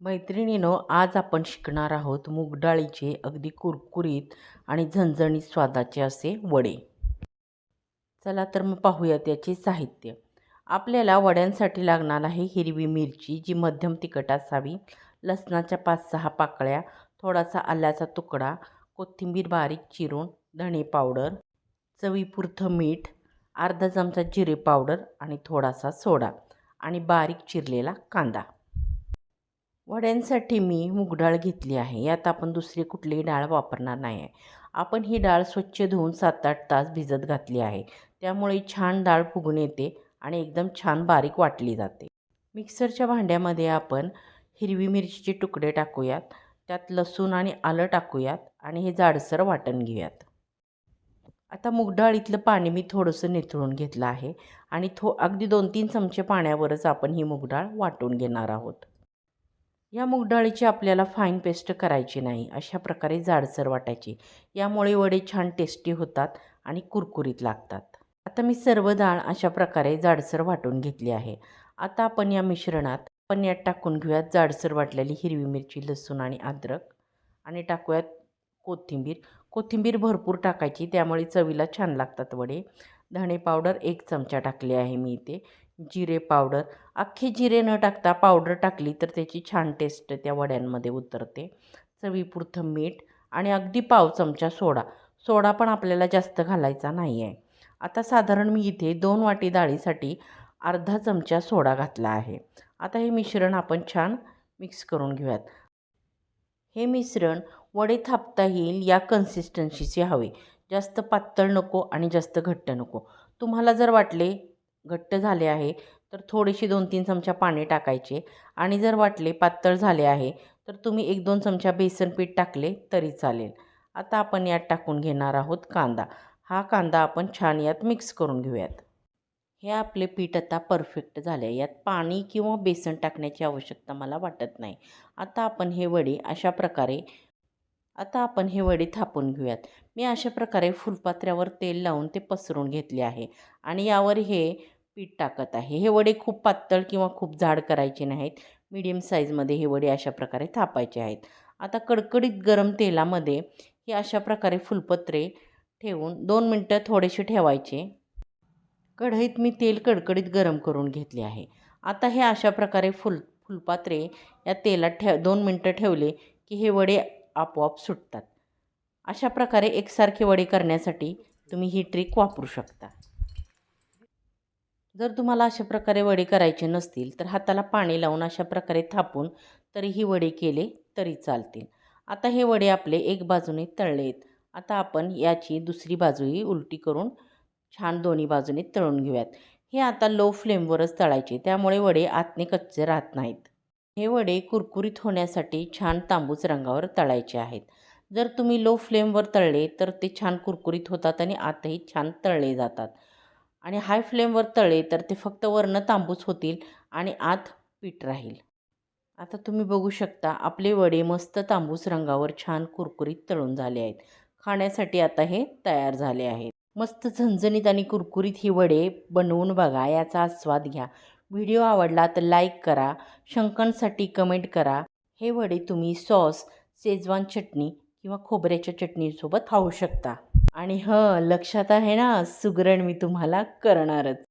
मैत्रिणीनो आज आपण शिकणार आहोत मूग डाळीचे अगदी कुरकुरीत आणि झणझणीत स्वादाचे असे वडे. चला तर मग पाहूया त्याचे साहित्य. आपल्याला वड्यांसाठी लागणार आहे हिरवी मिरची जी मध्यम तिखट असावी लसणाच्या पाच सहा पाकळ्या थोडासा आल्याचा तुकडा कोथिंबीर बारीक चिरून धणे पावडर चवीपुरतं मीठ अर्धा चमचा जिरे पावडर आणि थोडासा सोडा आणि बारीक चिरलेला कांदा. वड्यांसाठी मी मूगडाळ घेतली आहे. यात आपण दुसरी कुठलीही डाळ वापरणार नाही आहे आपण ही डाळ स्वच्छ धुवून सात आठ तास भिजत घातली आहे. त्यामुळे छान डाळ फुगून येते आणि एकदम छान बारीक वाटली जाते. मिक्सरच्या भांड्यामध्ये आपण हिरवी मिरचीचे तुकडे टाकूयात. त्यात लसूण आणि आलं टाकूयात आणि हे जाडसर वाटण घेऊयात. आता मुगडाळीतलं पाणी मी थोडंसं निथळून घेतलं आहे आणि थो अगदी दोन तीन चमचे पाण्यावरच आपण ही मुगडाळ वाटून घेणार आहोत. या मूगडाळीची आपल्याला फाईन पेस्ट करायची नाही. अशा प्रकारे जाडसर वाटायची. यामुळे वडे छान टेस्टी होतात आणि कुरकुरीत लागतात. आता मी सर्व डाळ अशा प्रकारे जाडसर वाटून घेतली आहे. आता आपण या मिश्रणात आपण यात टाकून घेऊयात जाडसर वाटलेली हिरवी मिरची लसूण आणि अद्रक. आणि टाकूयात कोथिंबीर. कोथिंबीर भरपूर टाकायची त्यामुळे चवीला छान लागतात वडे. धणे पावडर एक चमचा टाकले आहे मी इथे. जिरे पावडर अख्खे जिरे न टाकता पावडर टाकली तर त्याची छान टेस्ट त्या वड्यांमध्ये उतरते. चवीपुरतं मीठ आणि अगदी पाव चमचा सोडा. सोडा पण आपल्याला जास्त घालायचा नाही आहे आता साधारण मी इथे दोन वाटी डाळीसाठी अर्धा चमचा सोडा घातला आहे. आता हे मिश्रण आपण छान मिक्स करून घेऊयात. हे मिश्रण वडे थापता येईल या कन्सिस्टन्सीचे हवे. जास्त पातळ नको आणि जास्त घट्ट नको. तुम्हाला जर वाटले घट्ट झाले आहे तर थोडीशी दोन तीन चमचा पाणी टाकायचे. आणि जर वाटले पातळ झाले आहे तर तुम्ही एक दोन चमचा बेसन पीठ टाकले तरी चालेल. आता आपण यात टाकून घेणार आहोत कांदा. हा कांदा आपण छान यात मिक्स करून घेऊयात. हे आपले पीठ आता परफेक्ट झाले यात पाणी किंवा बेसन टाकण्याची आवश्यकता मला वाटत नाही. आता आपण हे वडे अशा प्रकारे आता आपण हे वडे थापून घेऊयात. मी अशा प्रकारे फुलपात्र्यावर तेल लावून ते पसरून घेतले आहे आणि यावर हे पीठ टाकत आहे. हे वडे खूप पातळ किंवा खूप जाड करायचे नाहीत. मीडियम साईजमध्ये हे वडे अशा प्रकारे थापायचे आहेत. आता कडकडीत गरम तेलामध्ये हे अशा प्रकारे फुलपत्रे ठेवून दोन मिनटं थोडेसे ठेवायचे. कढईत मी तेल कडकडीत गरम करून घेतले आहे. आता हे अशा प्रकारे फुल फुलपात्रे या तेलात ठेव दोन मिनटं ठेवले की हे वडे आपोआप सुटतात. अशा प्रकारे एकसारखे वडे करण्यासाठी तुम्ही ही ट्रिक वापरू शकता. जर तुम्हाला अशा प्रकारे वडे करायचे नसतील तर हाताला पाणी लावून अशा प्रकारे थापून तरीही वडे केले तरी चालतील. आता हे वडे आपले एक बाजूने तळलेत आता आपण याची दुसरी बाजूही उलटी करून छान दोन्ही बाजूने तळून घेऊयात. हे आता लो फ्लेमवरच तळायचे त्यामुळे वडे आतने कच्चे राहत नाहीत. हे वडे कुरकुरीत होण्यासाठी छान तांबूस रंगावर तळायचे आहेत. जर तुम्ही लो फ्लेमवर तळले तर ते छान कुरकुरीत होतात आणि आतही छान तळले जातात. आणि हाय फ्लेमवर तळले तर ते फक्त वरनं तांबूस होतील आणि आत पीठ राहील. आता तुम्ही बघू शकता आपले वडे मस्त तांबूस रंगावर छान कुरकुरीत तळून झाले आहेत. खाण्यासाठी आता हे तयार झाले आहेत. मस्त झणझणीत आणि कुरकुरीत ही वडे बनवून बघा याचा आस्वाद घ्या. व्हिडिओ आवडला तर लाईक करा शंकनसाठी कमेंट करा. हे वडे तुम्ही सॉस शेजवान चटणी किंवा खोबऱ्याच्या चटणीसोबत खाऊ शकता. आणि हं लक्षात आहे ना सुगरण मी तुम्हाला करणारच.